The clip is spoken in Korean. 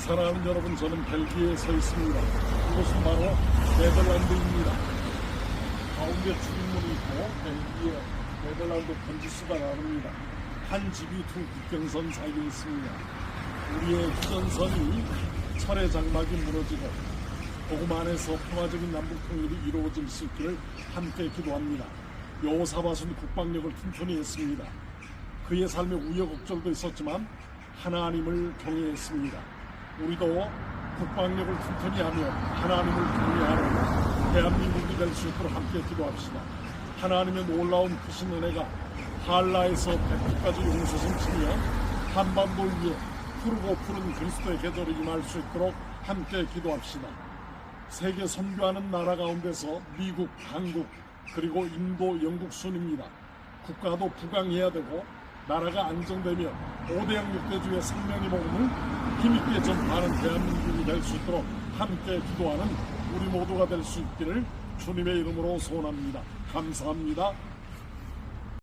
사랑하는 여러분, 저는 벨기에에 서 있습니다. 이곳은 바로 네덜란드입니다. 가운데 출입문이 있고 벨기에, 네덜란드 번지수가 나릅니다. 한 집이 두 국경선 사이에 있습니다. 우리의 휴전선이 철의 장막이 무너지고 복음 안에서 평화적인 남북 통일이 이루어질 수 있기를 함께 기도합니다. 여호사밧은 국방력을 튼튼히 했습니다. 그의 삶에 우여곡절도 있었지만 하나님을 경외했습니다. 우리도 국방력을 튼튼히 하며 하나님을 경외하는 대한민국이 될 수 있도록 함께 기도합시다. 하나님의 놀라운 크신 은혜가 한라에서 백두까지 용서성 치며 한반도 위에 푸르고 푸른 그리스도의 계절이 임할 수 있도록 함께 기도합시다. 세계 선교하는 나라 가운데서 미국, 한국, 그리고 인도, 영국 순입니다. 국가도 부강해야 되고 나라가 안정되며 5대양 6대주의 생명의 복음을 힘있게 전파하는 대한민국이 될 수 있도록 함께 기도하는 우리 모두가 될 수 있기를 주님의 이름으로 소원합니다. 감사합니다.